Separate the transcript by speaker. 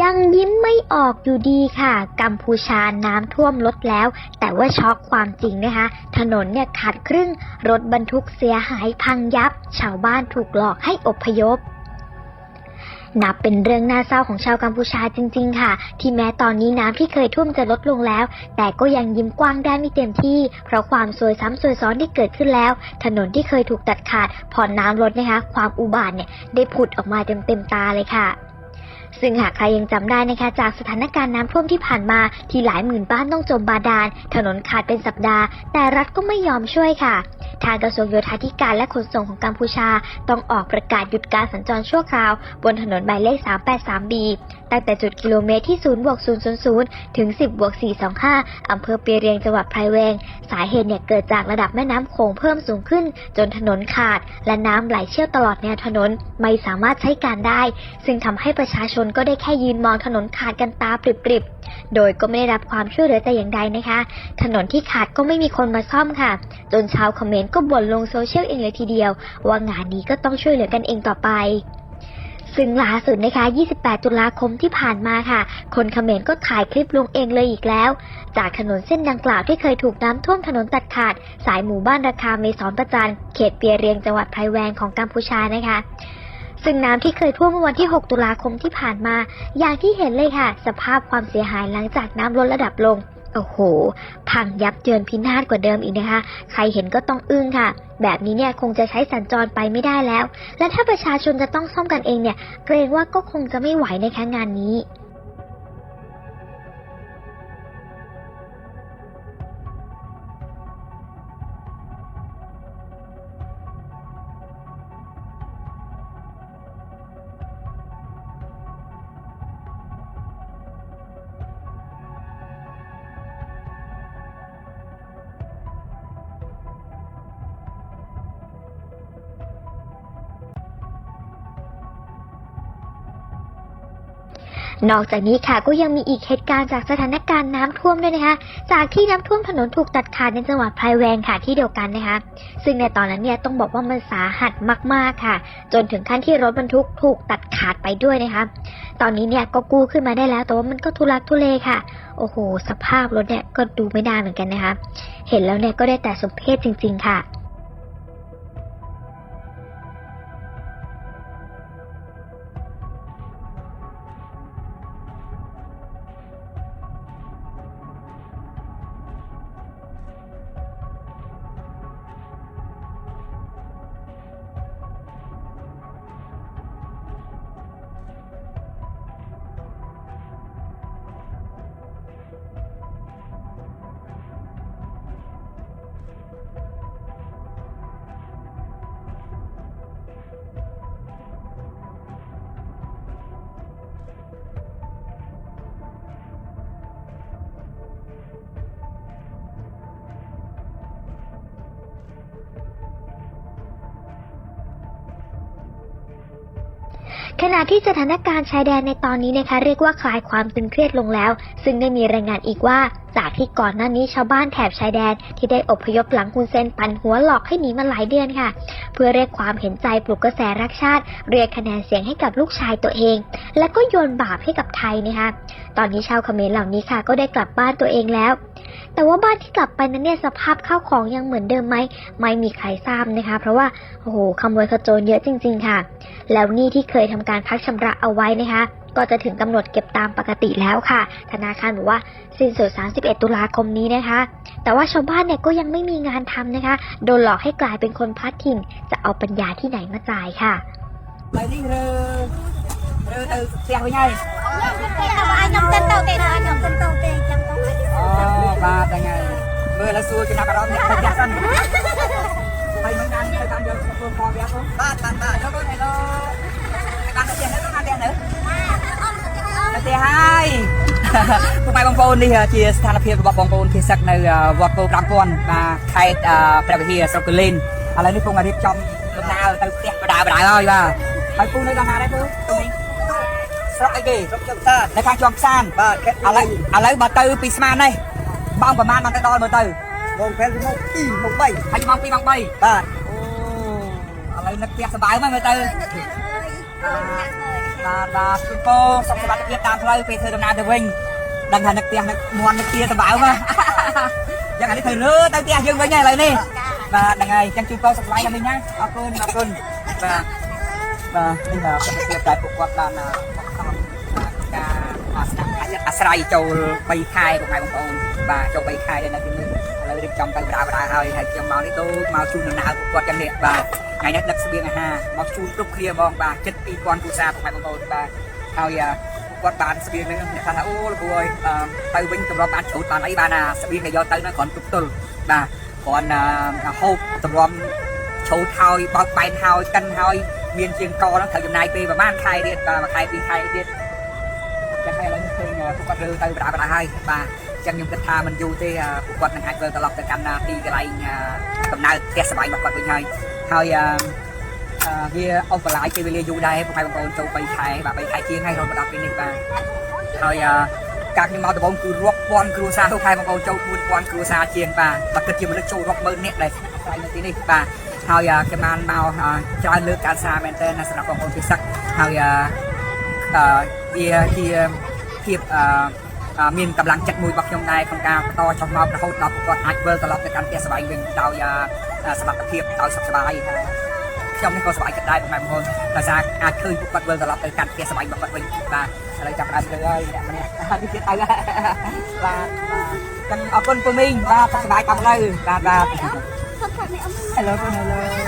Speaker 1: ยังยิ้มไม่ออกอยู่ดีค่ะ กัมพูชาน้ำท่วมลดแล้ว แต่ว่าช็อกความจริงนะคะ ถนนเนี่ยขาดครึ่ง รถบรรทุกเสียหายพังยับ ชาวบ้านถูกหลอกให้อพยพนับเป็นเรื่องน่าเศร้าของชาวกัมพูชาจริง ๆ ค่ะ ที่แม้ตอนนี้น้ำที่เคยท่วมจะลดลงแล้ว แต่ก็ยังยิ้มกว้างได้ไม่เต็มที่ เพราะความซวยซ้ำซวยซ้อนที่เกิดขึ้นแล้ว ถนนที่เคยถูกตัดขาดพอน้ำลดนะคะ ความอุบาทเนี่ยได้ผุดออกมาเต็มๆตาเลยค่ะ ซึ่งหากใครยังจำได้นะคะจากสถานการณ์น้ำท่วมที่ผ่านมาที่หลายหมื่นบ้านต้องจมบาดาลถนนขาดเป็นสัปดาห์ แต่รัฐก็ไม่ยอมช่วยค่ะ ทางกระทรวงโยธาธิการและขนส่งของกัมพูชา ต้องออกประกาศหยุดการสัญจรชั่วคราว บนถนนหมายเลข 383B ตั้งแต่จุดกิโลเมตรที่ 0 บวก 000 ถึง 10 บวก 425 อำเภอเปียเรียงจังหวัดไพรเวง สาเหตุเนี่ยเกิดจากระดับแม่น้ำโขงเพิ่มสูงขึ้น จนถนนขาด และน้ำไหลเชี่ยวตลอดแนวถนนไม่สามารถใช้การได้ ซึ่งทำให้ประชาชนก็ได้แค่ยืนมองถนนขาดกันตาปริบๆ โดยก็ไม่ได้รับความช่วยเหลือแต่อย่างใดนะคะ ถนนที่ขาดก็ไม่มีคนมาซ่อมค่ะ จนชาวคอมเมนต์ก็บ่นลงโซเชียลเองเลยทีเดียว ว่างานนี้ก็ต้องช่วยเหลือกันเองต่อไปซึ่งล่าสุดนะคะ 28 ตุลาคมที่ผ่านมาค่ะ คนเขมรก็ถ่ายคลิปลงเองเลยอีกแล้ว จากถนนเส้นดังกล่าวที่เคยถูกน้ำท่วมถนนตัดขาด สายหมู่บ้านราคาเมสอนประจัน เขตเปียเรียงจังหวัดไพรแวงของกัมพูชานะคะ ซึ่งน้ำที่เคยท่วมเมื่อวันที่ 6 ตุลาคมที่ผ่านมา อย่างที่เห็นเลยค่ะ สภาพความเสียหายหลังจากน้ำลดระดับลง โอ้โห พังยับเยินพินาศกว่าเดิมอีกนะคะ ใครเห็นก็ต้องอึ้งค่ะ แบบนี้เนี่ยคงจะใช้สัญจรไปไม่ได้แล้ว และถ้าประชาชนจะต้องซ่อมกันเองเนี่ย เกรงว่าก็คงจะไม่ไหวนะคะงานนี้ นอกจากนี้ค่ะก็ยังมีอีกเหตุการณ์จากสถานการณ์น้ำท่วมด้วยนะคะ จากที่น้ำท่วมถนนถูกตัดขาดในจังหวัดไพแวงค่ะที่เดียวกันนะคะ ซึ่งในตอนนั้นเนี่ยต้องบอกว่ามันสาหัสมากๆค่ะ จนถึงขั้นที่รถบรรทุกถูกตัดขาดไปด้วยนะคะ ตอนนี้เนี่ยก็กู้ขึ้นมาได้แล้ว แต่ว่ามันก็ทุลักทุเลค่ะ โอ้โห สภาพรถเนี่ยก็ดูไม่ได้เหมือนกันนะคะ เห็นแล้วเนี่ยก็ได้แต่สมเพชจริง ๆ ค่ะ ขณะที่สถานการณ์ชายแดนในตอนนี้นะคะเรียกว่าคลายความตึงเครียดลงแล้ว ซึ่งได้มีรายงานอีกว่า จากที่ก่อนหน้านี้ชาวบ้านแถบชายแดน ที่ได้อพยพหลังคุณเซนปั่นหัวหลอกให้หนีมาหลายเดือนค่ะ เพื่อเรียกความเห็นใจปลุกกระแสรักชาติ เรียกคะแนนเสียงให้กับลูกชายตัวเอง และก็โยนบาปให้กับไทยนะคะตอนนี้ชาวเขมรเหล่านี้ค่ะ ก็ได้กลับบ้านตัวเองแล้ว แต่ว่าบ้านที่กลับไปนั้นเนี่ยสภาพข้าวของยังเหมือนเดิมไหมไม่มีใครทราบนะคะ เพราะว่าโอ้โหขโมยขโจรเยอะจริง ๆ ค่ะ แล้วหนี้ที่เคยทำการพักชำระเอาไว้นะคะ ก็จะถึงกำหนดเก็บตามปกติแล้วค่ะ ธนาคารบอกว่าสิ้นสุด 31 ตุลาคมนี้นะคะ แต่ว่าชาวบ้านเนี่ยก็ยังไม่มีงานทำนะคะ โดนหลอกให้กลายเป็นคนพลัดถิ่น จะเอาปัญญาที่ไหนมาจ่ายค่ะ
Speaker 2: ឡើយនេះរើរើទៅផ្ទះវិញហើយ
Speaker 3: ខ្ញុំទៅទៅទេខ្ញុំទៅទៅទេចាំទៅ
Speaker 2: អូបាទហ្នឹងហើយមើលแล้วសួរចំណាប់អារម្មណ៍អ្នកផ្ទះសិនហើយមិនបានទៅតាមយកខ្លួនផងវាផងបាទបាទបាទយកទៅនេះបានទៅផ្ទះនៅទៅណាផ្ទះនៅ ពុកម៉ែបងប្អូននេះជាស្ថានភាពរបស់បងប្អូនភាសឹកនៅវត្តពោធិ៍5000បាទខេត្តព្រះវិហារស្រុកកលិនឥឡូវនេះពុកមករៀបចំដំណើរទៅផ្ទះបដាបដាហើយបាទហើយពុកនៅដល់ណាដែរពុកស្រុកអីគេស្រុកចំសាននៅខាងជាប់ផ្សារបាទឥឡូវឥឡូវបើទៅពីស្មាននេះម៉ោងប្រហែលបានទៅដល់មើលទៅ
Speaker 4: วงแผนที่มุกที่มุกใบ
Speaker 2: ហើយម៉ោង2ម៉ោង3បាទ
Speaker 4: បាទ
Speaker 2: អូឥឡូវនឹកផ្ទះសบายមកមើលទៅ
Speaker 3: ហើយ
Speaker 2: បាទបាទជូនពរសុខសប្បាយភាពតាមផ្លូវពេលធ្វើដំណើរទៅវិញដឹងថានឹកផ្ទះនឹកមន់នឹកទាសម្បើមកយ៉ាងនេះត្រូវលើទៅផ្ទះយើងវិញហើយឥឡូវនេះបាទហ្នឹងហើយចឹងជូនពរសុខសប្បាយណាស់មីងណាអរគុណអរគុណបាទបាទនេះបាទសុខភាពតែពួកគាត់បានការស្ដាប់អាស្រ័យចូល3ខែបងប្អូនបាទចូល3ខែដែរនៅទីនេះឥឡូវរៀបចំទៅបដាបដាហើយហើយខ្ញុំមកនេះដូចមកជូនដំណើរពួកគាត់ចឹងនេះបាទ ថ្ងៃនេះដឹកស្បៀងអាហារមកជូនគ្រប់គ្នាហ្មងបាទចិត្ត2000គ្រួសារបងប្អូនបាទហើយគាត់បានស្បៀងហ្នឹងអ្នកថាអូលោកអើយទៅវិញតម្រាប់បានជ្រូតបានអីបានអាស្បៀងគេយកទៅហ្នឹងគ្រាន់ទុកទល់បាទគ្រាន់ហូបតម្រាំជ្រូតហើយបោកបែនហើយកិនហើយមានជាងកហ្នឹងត្រូវចំណាយពេលប្រហែលខែទៀតបាទមួយខែពីរខែទៀតចឹងហើយឥឡូវនេះឃើញពួកគាត់រើទៅបដាបដាហើយបាទ ចឹងខ្ញុំគិតថាមិនយូរទេពួកគាត់នឹងអាចវិលត្រឡប់ទៅកាន់ទីកន្លែងដំណើរផ្ទះសបាយរបស់គាត់វិញហើយហើយអឺវាអស់បន្លាយពេលវេលាយូរដែរបងប្អូនចូល3ខែបាទ3ខែជាងហើយរហូតមកដល់ពេលនេះបាទហើយអឺការខ្ញុំមកដំបូងគឺរាប់ពាន់គ្រួសារទៅខែបងប្អូនចូល4000គ្រួសារជាងបាទបើគិតជាមនុស្សចូលរាប់ម៉ឺននាក់ដែរអាស្រ័យនៅទីនេះបាទហើយខ្ញុំបានមកច្រើនលើកការសារមែនតើសម្រាប់បងប្អូនពិសេសហើយអឺវាជាភាពអឺ មានកម្លាំងចិត្តមួយរបស់ខ្ញុំដែរក្នុងការបន្តចុះមករហូតដល់ពួកគាត់អាចវិលត្រឡប់ទៅកាន់ផ្ទះសបាយវិញដោយសមត្ថភាពដោយសុខសប្បាយខ្ញុំនេះក៏សប្បាយចិត្តដែរបងប្អូនដោយសារអាចឃើញពួកគាត់វិលត្រឡប់ទៅកាន់ផ្ទះសបាយរបស់គាត់វិញបាទឥឡូវចាប់ផ្ដើមទៅហើយអ្នកម្នាក់នេះទៀតទៅបាទចឹងអរគុណពូមីងបាទសុខសប្បាយតាមផ្លូវបាទបាទ
Speaker 3: Không phải